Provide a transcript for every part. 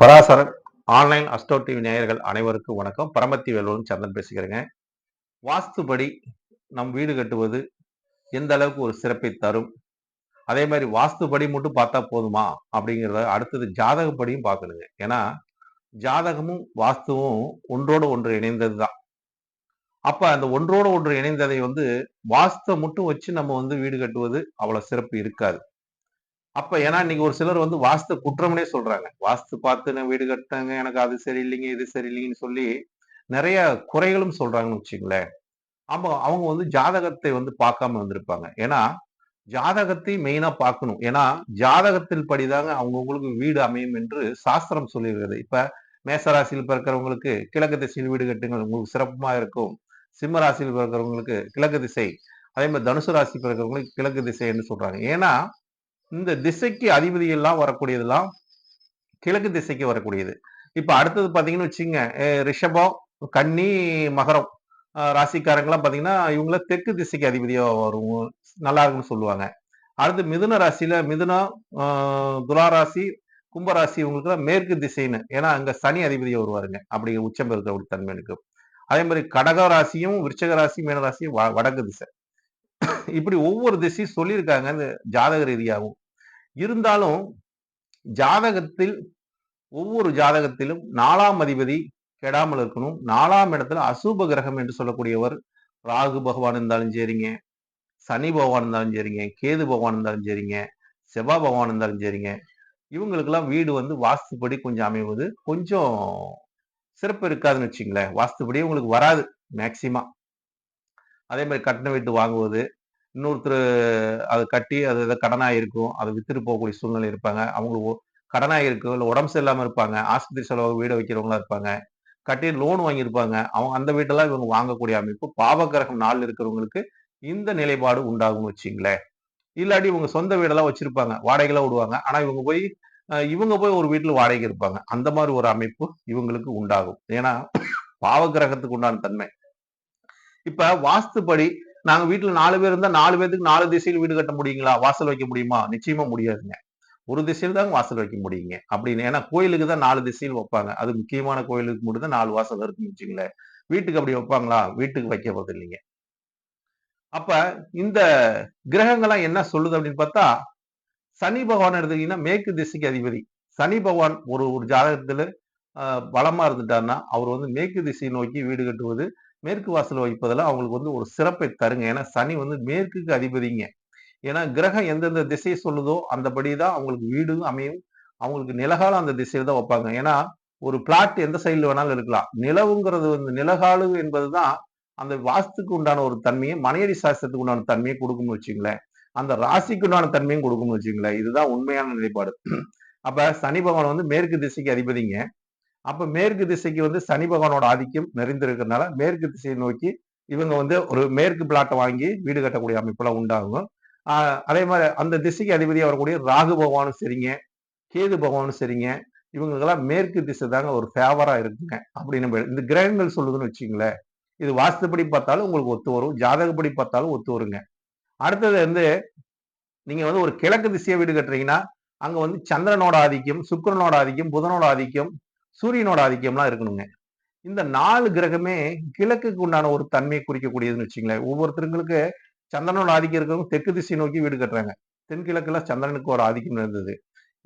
Parasaran online Astro TV நேயர்கள் அனைவருக்கும் வணக்கம். பரமத்தி வேலூரும் சந்தன் பேசுகிறேங்க வாஸ்துபடி நம் வீடு கட்டுவது எந்த அளவுக்கு ஒரு சிறப்பை தரும்? அதே மாதிரி வாஸ்துபடி மட்டும் பார்த்தா போதுமா? அப்படிங்கிறத அடுத்தது ஜாதகப்படியும் பார்க்கணுங்க. ஏன்னா ஜாதகமும் வாஸ்துவும் ஒன்றோடு ஒன்று இணைந்தது தான் அப்ப அந்த ஒன்றோடு ஒன்று இணைந்ததை வந்து வாஸ்துவை மட்டும் வச்சு நம்ம வந்து வீடு கட்டுவது அவ்வளவு சிறப்பு இருக்காது. அப்ப ஏன்னா இன்னைக்கு ஒரு சிலர் வந்து வாஸ்து குற்றம்னே சொல்றாங்க. வாஸ்து பார்த்து நான் வீடு கட்டினேங்க எனக்கு அது சரியில்லைங்க இது சரியில்லைங்கன்னு சொல்லி நிறைய குறைகளும் சொல்றாங்கன்னு வச்சுங்களேன் ஆமா அவங்க வந்து ஜாதகத்தை வந்து பார்க்காம வந்திருப்பாங்க ஏன்னா ஜாதகத்தை மெயினா பார்க்கணும். ஏன்னா ஜாதகத்தில் படிதாங்க அவங்கவுங்களுக்கு வீடு அமையும் என்று சாஸ்திரம் சொல்லியிருக்கிறது. இப்ப மேசராசியில் பிறக்கிறவங்களுக்கு கிழக்கு திசையில் வீடு கட்டுங்கள் உங்களுக்கு சிறப்பமா இருக்கும். சிம்ம ராசியில் பிறக்கிறவங்களுக்கு கிழக்கு திசை. அதே மாதிரி தனுசு ராசி பிறக்கிறவங்களுக்கு கிழக்கு திசை என்று சொல்றாங்க. ஏன்னா இந்த திசைக்கு அதிபதி எல்லாம் வரக்கூடியதெல்லாம் கிழக்கு திசைக்கு வரக்கூடியது. இப்ப அடுத்தது பாத்தீங்கன்னு வச்சுங்க ரிஷபம் கன்னி மகரம் ராசிக்காரங்கெல்லாம் ராசிக்காரங்களாம் பாத்தீங்கன்னா இவங்கள தெற்கு திசைக்கு அதிபதியா வரும் நல்லா இருக்குன்னு சொல்லுவாங்க. அடுத்து மிதுன ராசியில மிதுனம் துளாராசி கும்பராசி இவங்களுக்கு மேற்கு திசைன்னு. ஏன்னா அங்க சனி அதிபதியாக வருவாருங்க அப்படி உச்சம் இருக்கிற ஒரு தன்மை எனக்கு. அதே மாதிரி கடக ராசியும் விருச்சக ராசி மீனராசியும் வ- வடக்கு திசை. இப்படி ஒவ்வொரு திசையும் சொல்லியிருக்காங்க அந்த ஜாதக ரீதியாகவும். இருந்தாலும் ஜாதகத்தில் ஒவ்வொரு ஜாதகத்திலும் நாலாம் அதிபதி கெடாமல் இருக்கணும். நாலாம் இடத்துல அசுப கிரகம் என்று சொல்லக்கூடியவர் ராகு பகவான் இருந்தாலும் சரிங்க. சனி பகவான் இருந்தாலும் சரிங்க. கேது பகவான் இருந்தாலும் சரிங்க. செவ்வா பகவான் இருந்தாலும் சரிங்க. இவங்களுக்கெல்லாம் வீடு வந்து வாஸ்துப்படி கொஞ்சம் அமைவது கொஞ்சம் சிறப்பு இருக்காதுன்னு வச்சுங்களேன் வாஸ்துப்படி உங்களுக்கு வராது. மேக்சிமம் அதே மாதிரி கட்டின வீட்டு வாங்குவது இன்னொருத்தர் அது கட்டி அது எதாவது கடனாக இருக்கும் அதை வித்துட்டு போகக்கூடிய சூழ்நிலை இருப்பாங்க. அவங்களுக்கு கடனாக இருக்கும் இல்லை உடம்பு சரியில்லாமல் இருப்பாங்க ஆஸ்பத்திரி செலவு வீடு வைக்கிறவங்களா இருப்பாங்க கட்டி லோன் வாங்கியிருப்பாங்க அவங்க அந்த வீட்டெல்லாம் இவங்க வாங்கக்கூடிய அமைப்பு பாவகிரகம் நாள் இருக்கிறவங்களுக்கு இந்த நிலைப்பாடு உண்டாகும்னு வச்சிங்களேன். இல்லாட்டி இவங்க சொந்த வீடெல்லாம் வச்சிருப்பாங்க வாடகைலாம் விடுவாங்க. ஆனால் இவங்க போய் இவங்க போய் ஒரு வீட்டில் வாடகை இருப்பாங்க. அந்த மாதிரி ஒரு அமைப்பு இவங்களுக்கு உண்டாகும். ஏன்னா பாவகிரகத்துக்கு உண்டான தன்மை. இப்ப வாஸ்துப்படி நாங்க வீட்டுல நாலு பேர் இருந்தா நாலு பேருக்கு நாலு திசையில் வீடு கட்ட முடியுங்களா? வாசல் வைக்க முடியுமா? நிச்சயமா முடியாதுங்க. ஒரு திசையில் தாங்க வாசல் வைக்க முடியுங்க. அப்படின்னு. ஏன்னா கோயிலுக்கு தான் நாலு திசையில் வைப்பாங்க. அது முக்கியமான கோயிலுக்கு மட்டும் தான் நாலு வாசல் இருக்குன்னு வச்சுங்களேன் வீட்டுக்கு அப்படி வைப்பாங்களா? வீட்டுக்கு வைக்க போறது இல்லைங்க. அப்ப இந்த கிரகங்கள்லாம் என்ன சொல்லுது அப்படின்னு பார்த்தா சனி பகவான் எடுத்துக்கிட்டீங்கன்னா மேற்கு திசைக்கு அதிபதி. சனி பகவான் ஒரு ஒரு ஜாதகத்துல ஆஹ், பலமா இருந்துட்டாருன்னா அவர் வந்து மேற்கு திசையை நோக்கி வீடு கட்டுவது மேற்கு வாசல் வைப்பதில் அவங்களுக்கு வந்து ஒரு சிறப்பை தருங்க. ஏன்னா சனி வந்து மேற்குக்கு அதிபதிங்க. ஏன்னா கிரகம் எந்தெந்த திசையை சொல்லுதோ அந்தபடி தான் அவங்களுக்கு வீடும் அமையும். அவங்களுக்கு நிலகாலம் அந்த திசையில தான் வைப்பாங்க. ஏன்னா ஒரு பிளாட் எந்த சைடில் வேணாலும் இருக்கலாம். நிலவுங்கிறது வந்து நிலகாலு என்பது தான் அந்த வாஸ்துக்கு உண்டான ஒரு தன்மையை மனையடி சாஸ்திரத்துக்கு உண்டான தன்மையை கொடுக்கும்னு வச்சுங்களேன். அந்த ராசிக்கு உண்டான தன்மையும் கொடுக்கும்னு வச்சுங்களேன். இதுதான் உண்மையான நிலைப்பாடு. அப்ப சனி பகவான் வந்து மேற்கு திசைக்கு அதிபதிங்க. அப்ப மேற்கு திசைக்கு வந்து சனி பகவானோட ஆதிக்கம் நிறைந்திருக்கிறதுனால மேற்கு திசையை நோக்கி இவங்க வந்து ஒரு மேற்கு பிளாட்டை வாங்கி வீடு கட்டக்கூடிய அமைப்பெல்லாம் உண்டாகும். அதே மாதிரி அந்த திசைக்கு அதிபதி வரக்கூடிய ராகு பகவானும் சரிங்க கேது பகவானும் சரிங்க. இவங்களுக்கெல்லாம் மேற்கு திசை தாங்க ஒரு ஃபேவரா இருக்குங்க. அப்படின்னு நம்ம இந்த கிரகங்கள் சொல்லுதுன்னு வச்சுங்களேன் இது வாஸ்துப்படி பார்த்தாலும் உங்களுக்கு ஒத்து வரும் ஜாதகப்படி பார்த்தாலும் ஒத்து வருங்க. அடுத்தது வந்து நீங்க வந்து ஒரு கிழக்கு திசையை வீடு கட்டுறீங்கன்னா அங்க வந்து சந்திரனோட ஆதிக்கம் சுக்கிரனோட ஆதிக்கம் புதனோட ஆதிக்கம் சூரியனோட ஆதிக்கம்லாம் இருக்கணுங்க. இந்த நாலு கிரகமே கிழக்குக்கு உண்டான ஒரு தன்மையை குறிக்கக்கூடியதுன்னு வச்சுங்களேன் ஒவ்வொருத்தருங்களுக்கு சந்திரனோட ஆதிக்கம் இருக்கிறவங்க தெற்கு திசை நோக்கி வீடு கட்டுறாங்க. தென்கிழக்குல சந்திரனுக்கு ஒரு ஆதிக்கம் இருந்தது.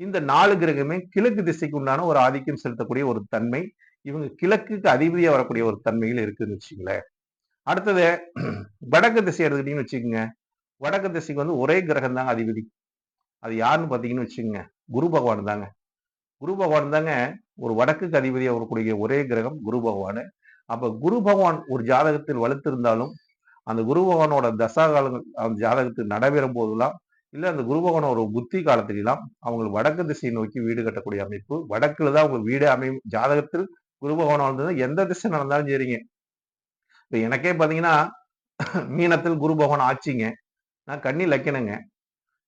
இந்த நாலு கிரகமே கிழக்கு திசைக்கு உண்டான ஒரு ஆதிக்கம் செலுத்தக்கூடிய ஒரு தன்மை இவங்க கிழக்குக்கு அதிபதியா வரக்கூடிய ஒரு தன்மையில் இருக்குன்னு வச்சுங்களேன் அடுத்தது வடக்கு திசை எடுத்துக்கிட்டீங்கன்னு வச்சுக்கோங்க. வடக்கு திசைக்கு வந்து ஒரே கிரகம் தாங்க அதிபதி. அது யாருன்னு பார்த்தீங்கன்னு வச்சுக்கோங்க. குரு பகவான் தாங்க. குரு பகவான் தாங்க ஒரு வடக்குக்கு அதிபதியாக வரக்கூடிய ஒரே கிரகம் குரு பகவான். அப்ப குரு பகவான் ஒரு ஜாதகத்தில் வலுத்திருந்தாலும் அந்த குரு பகவானோட தசா காலங்கள் அந்த ஜாதகத்தில் நடைபெறும் போதெல்லாம் இல்லை அந்த குரு பகவானோட புத்தி காலத்திலாம் அவங்க வடக்கு திசையை நோக்கி வீடு கட்டக்கூடிய அமைப்பு வடக்குல தான் அவங்க வீடு அமையும். ஜாதகத்தில் குரு பகவான் வந்தது எந்த திசை நடந்தாலும் சரிங்க. இப்போ எனக்கே பார்த்தீங்கன்னா மீனத்தில் குரு பகவான் ஆட்சிங்க. நான் கண்ணி லக்கணுங்க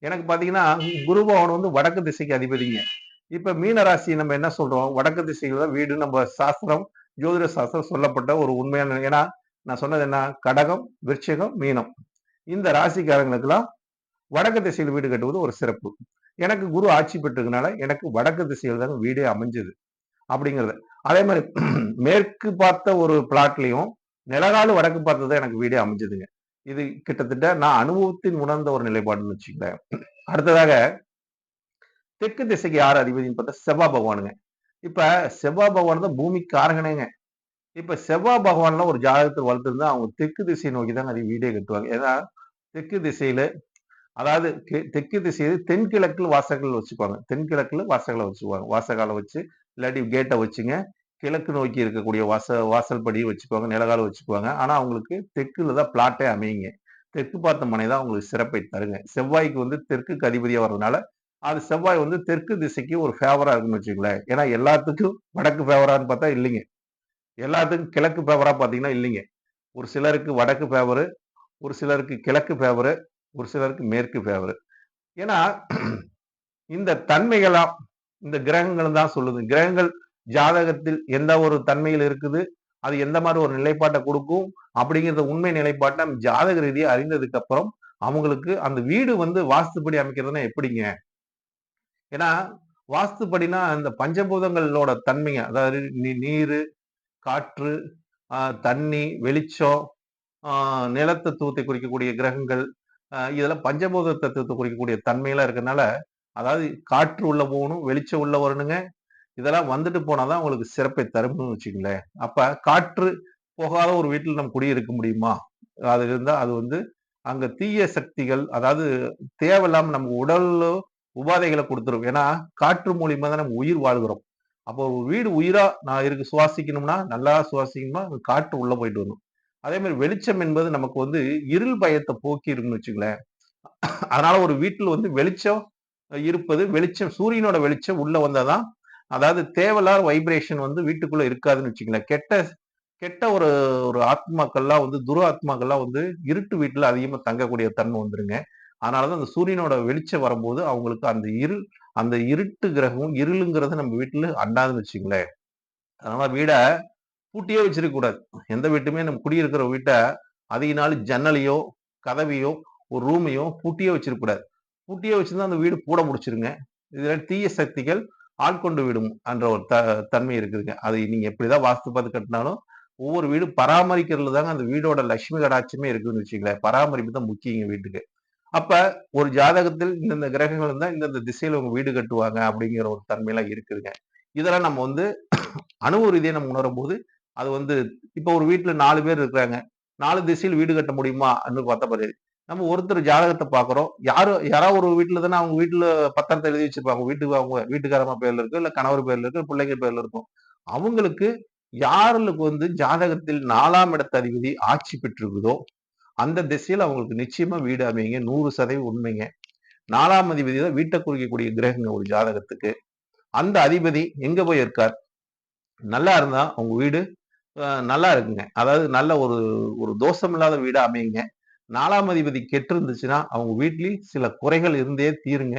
எனக்கு பார்த்தீங்கன்னா குரு பகவான் வந்து வடக்கு திசைக்கு அதிபதிங்க. இப்ப மீன ராசி நம்ம என்ன சொல்றோம்? வடக்கு திசையில தான் வீடு நம்ம சாஸ்திரம் ஜோதிட சாஸ்திரம் சொல்லப்பட்ட ஒரு உண்மையான ஏன்னா நான் சொன்னது என்ன? கடகம் விருட்சகம் மீனம். இந்த ராசிக்காரங்களுக்கெல்லாம் வடக்கு திசையில் வீடு கட்டுவது ஒரு சிறப்பு. எனக்கு குரு ஆட்சி பெற்றதுனால எனக்கு வடக்கு திசையில் தாங்க வீடே அமைஞ்சது அப்படிங்கிறது. அதே மாதிரி மேற்கு பார்த்த ஒரு பிளாட்லையும் நிலகாலு வடக்கு பார்த்தது எனக்கு வீடே அமைஞ்சதுங்க. இது கிட்டத்தட்ட நான் அனுபவத்தின் உணர்ந்த ஒரு நிலைப்பாடுன்னு வச்சுக்கிறேன் அடுத்ததாக தெற்கு திசைக்கு யார் அதிபதினு பார்த்தா செவ்வாய் பகவானுங்க. இப்ப செவ்வாய் பகவான் தான் பூமி காரகனேங்க. இப்ப செவ்வாய் பகவான்லாம் ஒரு ஜாதகத்தில் வளர்த்துருந்தா அவங்க தெற்கு திசையை நோக்கி தான் நிறைய வீடே கட்டுவாங்க. ஏன்னா தெற்கு திசையில அதாவது தெற்கு திசையில தென்கிழக்குல வாசகங்கள் வச்சுக்குவாங்க. தென்கிழக்குல வாசகங்களை வச்சுக்குவாங்க. வாசகால வச்சு இல்லாட்டி கேட்டை வச்சுங்க. கிழக்கு நோக்கி இருக்கக்கூடிய வாச வாசல் படி வச்சுக்குவாங்க. நிலகால வச்சுக்குவாங்க. ஆனா அவங்களுக்கு தெற்குல தான் பிளாட்டே அமையுங்க. தெற்கு பார்த்த மனை தான் அவங்களுக்கு சிறப்பை தருங்க. செவ்வாய்க்கு வந்து தெற்குக்கு அதிபதியா வர்றதுனால அது செவ்வாய் வந்து தெற்கு திசைக்கு ஒரு ஃபேவரா இருக்குன்னு வச்சுக்கோங்களேன். ஏன்னா எல்லாத்துக்கும் வடக்கு ஃபேவரான்னு பார்த்தா இல்லைங்க. எல்லாத்துக்கும் கிழக்கு ஃபேவரா பார்த்தீங்கன்னா இல்லைங்க. ஒரு சிலருக்கு வடக்கு ஃபேவரு ஒரு சிலருக்கு கிழக்கு ஃபேவரு ஒரு சிலருக்கு மேற்கு ஃபேவரு ஏன்னா இந்த தன்மைகளாம் இந்த கிரகங்கள் தான் சொல்லுது. கிரகங்கள் ஜாதகத்தில் எந்த ஒரு தன்மையில் இருக்குது அது எந்த மாதிரி ஒரு நிலைப்பாட்டை கொடுக்கும் அப்படிங்கிறத உண்மை நிலைப்பாட்டை நம்ம ஜாதக ரீதியை அறிந்ததுக்கு அப்புறம் அவங்களுக்கு அந்த வீடு வந்து வாஸ்துப்படி அமைக்கிறதுனா எப்படிங்க? ஏன்னா வாஸ்துப்படினா அந்த பஞ்சபூதங்களோட தன்மைங்க. அதாவது நீர் காற்று தண்ணி வெளிச்சம் நிலத்தத்துவத்தை குறிக்கக்கூடிய கிரகங்கள் இதெல்லாம் பஞ்சபூத தத்துவத்தை குறிக்கக்கூடிய தன்மையெல்லாம் இருக்கிறதுனால அதாவது காற்று உள்ள போகணும் வெளிச்சம் உள்ள வரணுங்க. இதெல்லாம் வந்துட்டு போனாதான் உங்களுக்கு சிறப்பை தரும்னு வச்சுங்களேன் அப்ப காற்று போகாத ஒரு வீட்டில் நம்ம குடியிருக்க முடியுமா? அது இருந்தால் அது வந்து அங்க தீய சக்திகள் அதாவது தேவையில்லாமல் நம்ம உடல்ல உபாதைகளை கொடுத்துரும் ஏன்னா காற்று மூலியமா தான் நம்ம உயிர் வாழ்கிறோம். அப்போ வீடு உயிரா நான் இருக்கு சுவாசிக்கணும்னா நல்லா சுவாசிக்கணும்னா காற்று உள்ள போயிட்டு வரணும். அதே மாதிரி வெளிச்சம் என்பது நமக்கு வந்து இருள் பயத்தை போக்கி இருக்குன்னு வச்சுங்களேன். அதனால ஒரு வீட்டில் வந்து வெளிச்சம் இருப்பது வெளிச்சம் சூரியனோட வெளிச்சம் உள்ள வந்தாதான் அதாவது தேவையில்லாத வைப்ரேஷன் வந்து வீட்டுக்குள்ள இருக்காதுன்னு வச்சுங்களேன். கெட்ட கெட்ட ஒரு ஒரு ஆத்மாக்கள்லாம் வந்து துர ஆத்மாக்கள்லாம் வந்து இருட்டு வீட்டுல அதிகமா தங்கக்கூடிய தன்மை வந்துருங்க. அதனாலதான் அந்த சூரியனோட வெளிச்சம் வரும்போது அவங்களுக்கு அந்த இருள் அந்த இருட்டு கிரகம் இருளுங்கிறத நம்ம வீட்டுல அண்டாதுன்னு வச்சுங்களேன் அதனால வீடை பூட்டியே வச்சிருக்க கூடாது. எந்த வீட்டுமே நம்ம குடியிருக்கிற வீட்டை அதிக நாள் ஜன்னலையோ கதவையோ ஒரு ரூமையோ பூட்டியே வச்சிருக்க கூடாது. பூட்டியே வச்சிருந்தா அந்த வீடு பூட முடிச்சிருங்க. இதுல தீய சக்திகள் ஆட்கொண்டு விடும் என்ற ஒரு த தன்மை இருக்குதுங்க. அது நீங்க எப்படிதான் வாஸ்து பார்த்து கட்டினாலும் ஒவ்வொரு வீடு பராமரிக்கிறதுல தாங்க அந்த வீடோட லட்சுமி கடாட்சியமே இருக்குதுன்னு வச்சுங்களேன் பராமரிப்பு தான் முக்கியங்க வீட்டுக்கு. அப்ப ஒரு ஜாதகத்தில் இந்தந்த கிரகங்கள் இருந்தா இந்தந்த திசையில உங்க வீடு கட்டுவாங்க அப்படிங்கிற ஒரு தன்மையெல்லாம் இருக்குதுங்க. இதெல்லாம் நம்ம வந்து அணு ரீதியை நம்ம உணரும் போது அது வந்து இப்ப ஒரு வீட்டுல நாலு பேர் இருக்கிறாங்க. நாலு திசையில் வீடு கட்ட முடியுமா பார்த்தா பாரு நம்ம ஒருத்தர் ஜாதகத்தை பாக்குறோம் யாரு யாராவது ஒரு வீட்டுல தானே அவங்க வீட்டுல பத்திரத்தை எழுதி வச்சிருப்பாங்க. வீட்டுக்கு அவங்க வீட்டுக்காரமா பேர்ல இருக்கும் இல்ல கணவர் பேர்ல இருக்கும் பிள்ளைங்க பேர்ல இருக்கும் அவங்களுக்கு யாருக்கு வந்து ஜாதகத்தில் நாலாம் இடத்த அதிபதி ஆட்சி பெற்றிருக்குதோ அந்த திசையில் அவங்களுக்கு நிச்சயமா வீடு அமையுங்க. நூறு சதவீதம் உண்மைங்க. நாலாம் அதிபதி தான் வீட்டை குறிக்கக்கூடிய கிரகங்க ஒரு ஜாதகத்துக்கு. அந்த அதிபதி எங்க போய் இருக்கார் நல்லா இருந்தா அவங்க வீடு நல்லா இருக்குங்க. அதாவது நல்ல ஒரு ஒரு தோஷம் இல்லாத வீடா அமையுங்க. நாலாம் அதிபதி கெட்டு இருந்துச்சுன்னா அவங்க வீட்லயும் சில குறைகள் இருந்தே தீருங்க.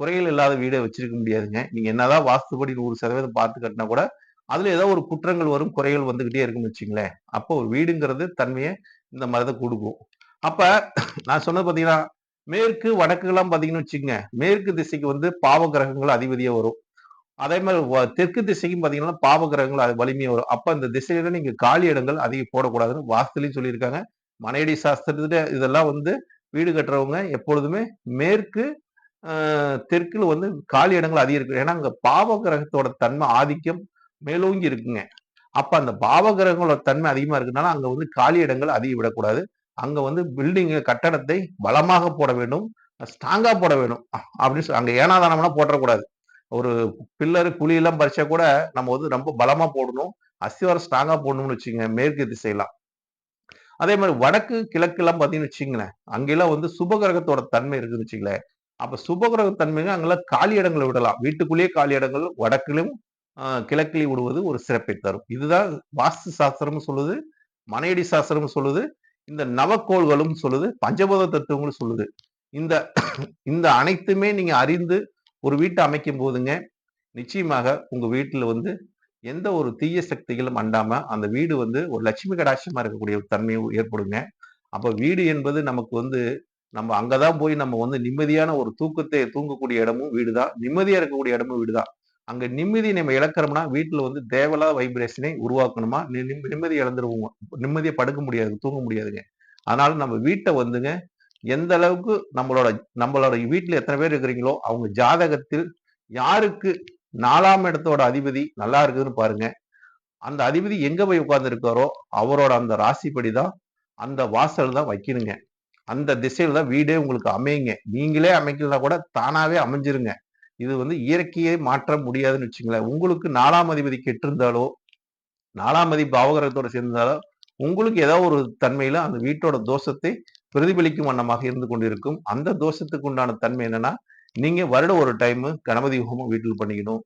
குறைகள் இல்லாத வீடை வச்சிருக்க முடியாதுங்க. நீங்க என்னதான் வாஸ்துபடி நூறு சதவீதம் பார்த்து கட்டினா கூட அதுல ஏதோ ஒரு குற்றங்கள் வரும் குறைகள் வந்துகிட்டே இருக்குன்னு வச்சுங்களேன். அப்போ ஒரு வீடுங்கிறது தன்மையை இந்த மாதிரி தான் கொடுக்கும். அப்ப நான் சொன்னது பாத்தீங்கன்னா மேற்கு வடக்குலாம் பாத்தீங்கன்னு வச்சுக்கோங்க மேற்கு திசைக்கு வந்து பாவ கிரகங்கள் அதிபதியா வரும். அதே மாதிரி தெற்கு திசைக்கும் பாத்தீங்கன்னா பாவ கிரகங்கள் வலிமையா வரும். அப்ப அந்த திசையில நீங்க காலி இடங்கள் அதிகம் போடக்கூடாதுன்னு வாஸ்துலையும் சொல்லியிருக்காங்க. மனையடி சாஸ்திரத்துல இதெல்லாம் வந்து வீடு கட்டுறவங்க எப்பொழுதுமே மேற்கு தெற்குல வந்து காலி இடங்கள் அதிகம் இருக்கு. ஏன்னா அங்க பாவ கிரகத்தோட தன்மை ஆதிக்கம் மேலோங்கி இருக்குங்க. அப்ப அந்த பாவகிரகங்களோட தன்மை அதிகமா இருக்குனால அங்க வந்து காலி இடங்கள் அதிகம் விடக்கூடாது. அங்க வந்து பில்டிங் கட்டடத்தை பலமாக போட வேண்டும். ஸ்ட்ராங்கா போட வேணும் அப்படின்னு அங்க ஏனாதானம்னா போட்டக்கூடாது ஒரு பில்லரு குழியெல்லாம் பறிச்சா கூட நம்ம வந்து ரொம்ப பலமா போடணும். அஸ்திவாரம் ஸ்ட்ராங்கா போடணும்னு வச்சுங்க மேற்கு திசையெல்லாம். அதே மாதிரி வடக்கு கிழக்கு எல்லாம் பாத்தீங்கன்னு வச்சுங்களேன் அங்கெல்லாம் வந்து சுபகிரகத்தோட தன்மை இருக்குன்னு வச்சுங்களேன் அப்ப சுபகிரக தன்மைங்க அங்கெல்லாம் காலி இடங்களை விடலாம். வீட்டுக்குள்ளேயே காலி இடங்கள் வடக்கிலும் கிழக்கிலி விடுவது ஒரு சிறப்பை தரும். இதுதான் வாஸ்து சாஸ்திரமும் சொல்லுது மனையடி சாஸ்திரமும் சொல்லுது இந்த நவக்கோள்களும் சொல்லுது பஞ்சபோத தத்துவங்களும் சொல்லுது. இந்த இந்த அனைத்துமே நீங்க அறிந்து ஒரு வீட்டை அமைக்கும் போதுங்க நிச்சயமாக உங்க வீட்டுல வந்து எந்த ஒரு தீய சக்திகளும் அண்டாம அந்த வீடு வந்து ஒரு லட்சுமி கடாட்சமா இருக்கக்கூடிய தன்மையும் ஏற்படுங்க. அப்ப வீடு என்பது நமக்கு வந்து நம்ம அங்கதான் போய் நம்ம வந்து நிம்மதியான ஒரு தூக்கத்தை தூங்கக்கூடிய இடமும் வீடுதான். நிம்மதியா இருக்கக்கூடிய இடமும் வீடுதான். அங்க நிம்மதி நம்ம இழக்கிறோம்னா வீட்டுல வந்து தேவலா வைப்ரேஷனை உருவாக்கணுமா? நிம்மதி இழந்துருவோம்? நிம்மதியை படுக்க முடியாது தூங்க முடியாதுங்க. அதனால நம்ம வீட்டை வந்துங்க எந்த அளவுக்கு நம்மளோட நம்மளோட வீட்டுல எத்தனை பேர் இருக்கிறீங்களோ அவங்க ஜாதகத்தில் யாருக்கு நாலாம் இடத்தோட அதிபதி நல்லா இருக்குதுன்னு பாருங்க. அந்த அதிபதி எங்க போய் உட்கார்ந்து இருக்காரோ அவரோட அந்த ராசிப்படி தான் அந்த வாசல் தான் வைக்கணுங்க. அந்த திசையில தான் வீடே உங்களுக்கு அமையுங்க. நீங்களே அமைக்கலாம் கூட தானாவே அமைஞ்சிருங்க. இது வந்து இயற்கையை மாற்ற முடியாதுன்னு வச்சுங்களேன் உங்களுக்கு நாலாம் அதிபதி கெட்டிருந்தாலோ நாலாம் அதிபதி பாவகரத்தோட சேர்ந்தாலோ உங்களுக்கு ஏதோ ஒரு தன்மையில அந்த வீட்டோட தோஷத்தை பிரதிபலிக்கும் வண்ணமாக இருந்து கொண்டிருக்கும். அந்த தோஷத்துக்கு உண்டான தன்மை என்னன்னா நீங்க வருடம் ஒரு டைம் கணபதி ஹோமம் வீட்டில் பண்ணிக்கணும்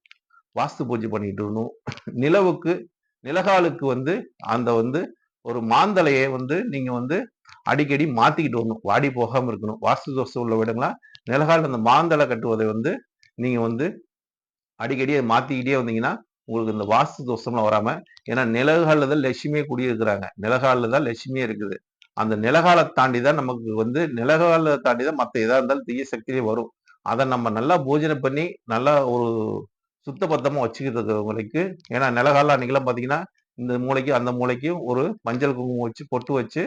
வாஸ்து பூஜை பண்ணிட்டு இருக்கணும். நிலவுக்கு நிலகாலுக்கு வந்து அந்த வந்து ஒரு மாந்தலையை வந்து நீங்க வந்து அடிக்கடி மாத்திக்கிட்டு வரணும். வாடி போகாம இருக்கணும். வாஸ்து தோஷம் உள்ள விடங்களா நிலகால் அந்த மாந்தலை கட்டுவதை வந்து நீங்கள் வந்து அடிக்கடி அதை வந்தீங்கன்னா உங்களுக்கு இந்த வாஸ்து தோஷம்லாம் வராமல் ஏன்னா நிலகாலில் தான் லட்சுமியே குடியிருக்கிறாங்க. நிலகாலில் தான் லட்சுமியே இருக்குது. அந்த நிலகாலை தாண்டி தான் நமக்கு வந்து நிலகாலை தாண்டி தான் மற்ற எதாக இருந்தாலும் தீய சக்தியே வரும். அதை நம்ம நல்லா பூஜனை பண்ணி நல்லா ஒரு சுத்தபத்தமா வச்சுக்கிறதுக்கு ஏன்னா நிலகால அன்னைக்கெல்லாம் பார்த்தீங்கன்னா இந்த மூளைக்கு அந்த மூளைக்கும் ஒரு மஞ்சள் குங்குமம் வச்சு பொட்டு வச்சு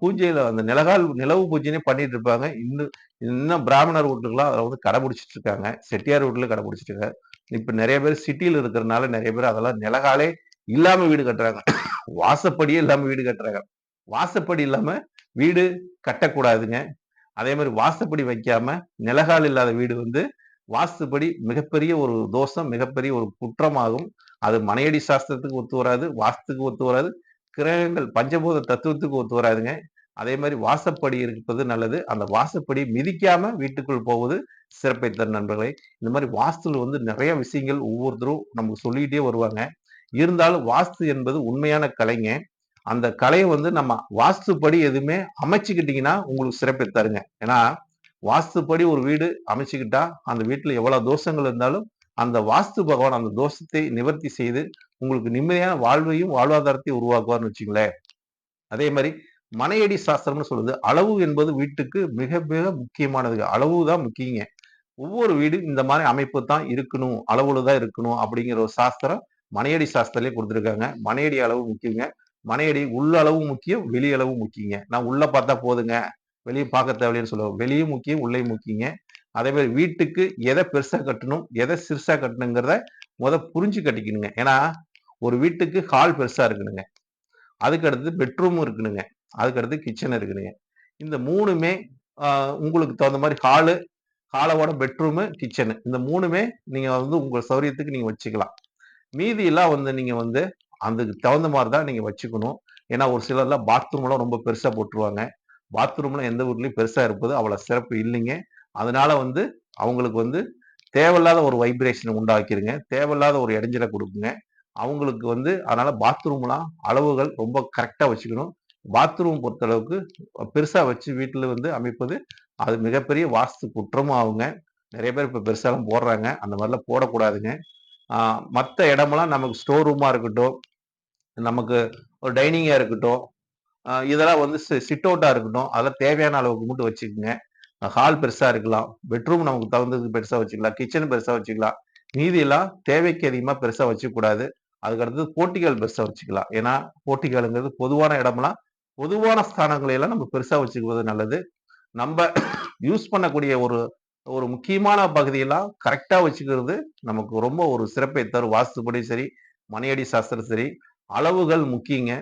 பூஜையில அந்த நிலகால் நிலவு பூஜைனே பண்ணிட்டு இருப்பாங்க. இன்னும் இன்னும் பிராமணர் வீட்டுக்கெல்லாம் அதை வந்து கடைபிடிச்சிட்டு இருக்காங்க செட்டியார் வீட்டுல கடைபிடிச்சிட்டு இருக்காங்க இப்ப நிறைய பேர் சிட்டியில இருக்கிறனால நிறைய பேர் அதெல்லாம் நிலகாலே இல்லாம வீடு கட்டுறாங்க. வாசப்படியே இல்லாம வீடு கட்டுறாங்க. வாசப்படி இல்லாம வீடு கட்டக்கூடாதுங்க. அதே மாதிரி வாசப்படி வைக்காம நிலகால் இல்லாத வீடு வந்து வாஸ்துப்படி மிகப்பெரிய ஒரு தோஷம் மிகப்பெரிய ஒரு குற்றமாகும். அது மனையடி சாஸ்திரத்துக்கு ஒத்து வராது வாஸ்துக்கு ஒத்து வராது. கிரகங்கள் பஞ்சபூத தத்துவத்துக்கு ஒத்து வராதுங்க. அதே மாதிரி வாசப்படி இருப்பது நல்லது. அந்த வாசப்படி மிதிக்காம வீட்டுக்குள் போவது சிறப்பை தரும் நண்பர்களே. இந்த மாதிரி வாஸ்துல வந்து நிறைய விஷயங்கள் ஒவ்வொருத்தரும் நமக்கு சொல்லிக்கிட்டே வருவாங்க. இருந்தாலும் வாஸ்து என்பது உண்மையான கலைங்க. அந்த கலையை வந்து நம்ம வாஸ்துப்படி எதுவுமே அமைச்சுக்கிட்டீங்கன்னா உங்களுக்கு சிறப்பை தருங்க. ஏன்னா வாஸ்துப்படி ஒரு வீடு அமைச்சுக்கிட்டா அந்த வீட்டுல எவ்வளவு தோஷங்கள் இருந்தாலும் அந்த வாஸ்து பகவான் அந்த தோஷத்தை நிவர்த்தி செய்து உங்களுக்கு நிம்மதியான வாழ்வையும் வாழ்வாதாரத்தையும் உருவாக்குவார்னு வச்சுங்களேன். அதே மாதிரி மனையடி சாஸ்திரம்னு சொல்லுது அளவு என்பது வீட்டுக்கு மிக மிக முக்கியமானது. அளவு தான் முக்கியங்க. ஒவ்வொரு வீடு இந்த மாதிரி அமைப்பு தான் இருக்கணும் அளவுல தான் இருக்கணும் அப்படிங்கிற ஒரு சாஸ்திரம் மனையடி சாஸ்திரத்திலே கொடுத்துருக்காங்க. மனையடி அளவு முக்கியங்க. மனையடி உள்ள முக்கியம் வெளி முக்கியங்க. நான் உள்ள பார்த்தா போதுங்க. வெளியே பார்க்க தேவையில்லைன்னு சொல்லுவோம் வெளியும் முக்கியம் உள்ளே முக்கியங்க. அதே மாதிரி வீட்டுக்கு எதை பெருசாக கட்டணும் எதை சிறுசாக கட்டணுங்கிறத முத புரிஞ்சு கட்டிக்கணுங்க. ஏன்னா ஒரு வீட்டுக்கு ஹால் பெருசாக இருக்கணுங்க அதுக்கடுத்து பெட்ரூமும் இருக்கணுங்க அதுக்கடுத்து கிச்சன் இருக்கணுங்க இந்த மூணுமே உங்களுக்கு தகுந்த மாதிரி ஹாலு ஹாலோட பெட்ரூமு கிச்சனு இந்த மூணுமே நீங்கள் வந்து உங்கள் சௌரியத்துக்கு நீங்கள் வச்சுக்கலாம். மீதியெல்லாம் வந்து நீங்கள் வந்து அதுக்கு தகுந்த மாதிரி தான் நீங்கள் வச்சுக்கணும். ஏன்னா ஒரு சிலர்லாம் பாத்ரூம்லாம் ரொம்ப பெருசாக போட்டுருவாங்க. பாத்ரூம்லாம் எந்த ஊர்லேயும் பெருசாக இருப்பது அவ்வளோ சிறப்பு இல்லைங்க. அதனால வந்து அவங்களுக்கு வந்து தேவையில்லாத ஒரு வைப்ரேஷனை உண்டாக்கிருங்க. தேவையில்லாத ஒரு இடைஞ்சலை கொடுக்குங்க. அவங்களுக்கு வந்து அதனால பாத்ரூம்லாம் அளவுகள் ரொம்ப கரெக்டாக வச்சுக்கணும். பாத்ரூம் பொறுத்தளவுக்கு பெருசாக வச்சு வீட்டில் வந்து அமைப்பது அது மிகப்பெரிய வாஸ்து குற்றமும் ஆகுங்க நிறைய பேர் இப்போ பெருசாலாம் போடுறாங்க. அந்த மாதிரிலாம் போடக்கூடாதுங்க. மற்ற இடமெல்லாம் நமக்கு ஸ்டோர் ரூமாக இருக்கட்டும் நமக்கு ஒரு டைனிங்காக இருக்கட்டும் இதெல்லாம் வந்து சிட் அவுட்டாக இருக்கட்டும் அதெல்லாம் தேவையான அளவுக்கு மட்டும் வச்சுக்கோங்க. ஹால் பெருசா இருக்கலாம். பெட்ரூம் நமக்கு தகுந்தது பெருசா வச்சுக்கலாம். கிச்சன் பெருசா வச்சுக்கலாம். மீதி எல்லாம் தேவைக்கு அதிகமா பெருசா வச்சுக்கூடாது. அதுக்கு அடுத்தது போட்டிகள் பெருசா வச்சுக்கலாம். ஏன்னா போட்டிகளுங்கிறது பொதுவான இடம்லாம் பொதுவான ஸ்தானங்களை எல்லாம் நம்ம பெருசா வச்சுக்குவது நல்லது. நம்ம யூஸ் பண்ணக்கூடிய ஒரு ஒரு முக்கியமான பகுதியெல்லாம் கரெக்டா வச்சுக்கிறது நமக்கு ரொம்ப ஒரு சிறப்பை தரும். வாஸ்துப்படி சரி மனையடி சாஸ்திரம் சரி அளவுகள் முக்கியங்க.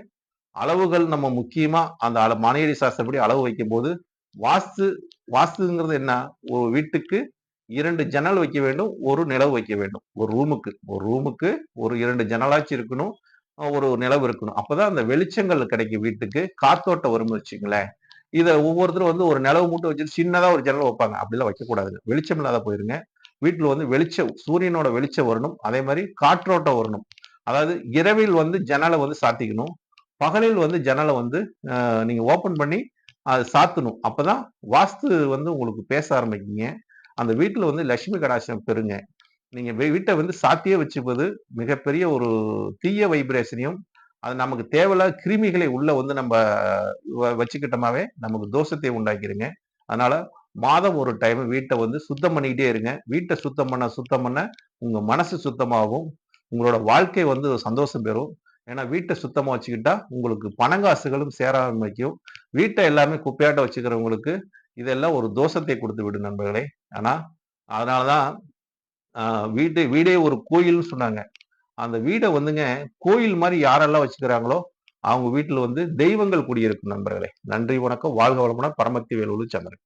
அளவுகள் நம்ம முக்கியமா அந்த அள மனையடி சாஸ்திரப்படி அளவு வைக்கும் போது வாஸ்து வாஸ்துங்கிறது என்ன? ஒரு வீட்டுக்கு இரண்டு ஜன்னல் வைக்க வேண்டும் ஒரு நிலவு வைக்க வேண்டும். ஒரு ரூமுக்கு ஒரு ரூமுக்கு ஒரு இரண்டு ஜன்னலாச்சு இருக்கணும் ஒரு நிலவு இருக்கணும். அப்போதான் அந்த வெளிச்சங்கள் கிடைக்கும் வீட்டுக்கு. காத்தோட்டம் வரும் வச்சுங்களேன் இதை ஒவ்வொருத்தரும் வந்து ஒரு நிலவு மட்டும் வச்சுட்டு சின்னதாக ஒரு ஜன்னல் வைப்பாங்க. அப்படிலாம் வைக்கக்கூடாது. வெளிச்சம் இல்லாத போயிருங்க. வீட்டில் வந்து வெளிச்சம் சூரியனோட வெளிச்சம் வரணும். அதே மாதிரி காற்றோட்டம் வரணும். அதாவது இரவில் வந்து ஜன்னலை வந்து சாத்திக்கணும். பகலில் வந்து ஜன்னலை வந்து நீங்கள் ஓப்பன் பண்ணி அது சாத்தணும். அப்போதான் வாஸ்து வந்து உங்களுக்கு பேச ஆரம்பிக்குங்க. அந்த வீட்டில் வந்து லட்சுமி கடாட்சம் பெறுங்க. நீங்க வீட்டை வந்து சாத்தியே வச்சுப்பது மிகப்பெரிய ஒரு தீய வைப்ரேஷனையும் அது நமக்கு தேவையில்லாத கிருமிகளை உள்ள வந்து நம்ம வ- வச்சுக்கிட்டோமாவே நமக்கு தோஷத்தை உண்டாக்கிடுங்க அதனால மாதம் ஒரு டைம் வீட்டை வந்து சுத்தம் பண்ணிக்கிட்டே இருங்க. வீட்டை சுத்தம் பண்ண சுத்தம் பண்ண உங்க மனசு சுத்தமாகும். உங்களோட வாழ்க்கை வந்து சந்தோஷம் பெறும். ஏன்னா வீட்டை சுத்தமாக வச்சுக்கிட்டா உங்களுக்கு பணங்காசுகளும் சேர ஆரம்பிக்கும். வீட்டை எல்லாமே குப்பையாட்ட வச்சுக்கிறவங்களுக்கு இதெல்லாம் ஒரு தோஷத்தை கொடுத்து விடும் நண்பர்களே. ஆனா அதனாலதான் ஆஹ் வீட்டு வீடே ஒரு கோயில்னு சொன்னாங்க. அந்த வீடை வந்துங்க கோயில் மாதிரி யாரெல்லாம் வச்சுக்கிறாங்களோ அவங்க வீட்டில் வந்து தெய்வங்கள் குடியிருக்கும் நண்பர்களே. நன்றி வணக்கம். வாழ்க வளமுடன் பரமத்தி வேலூர் சந்திரன்.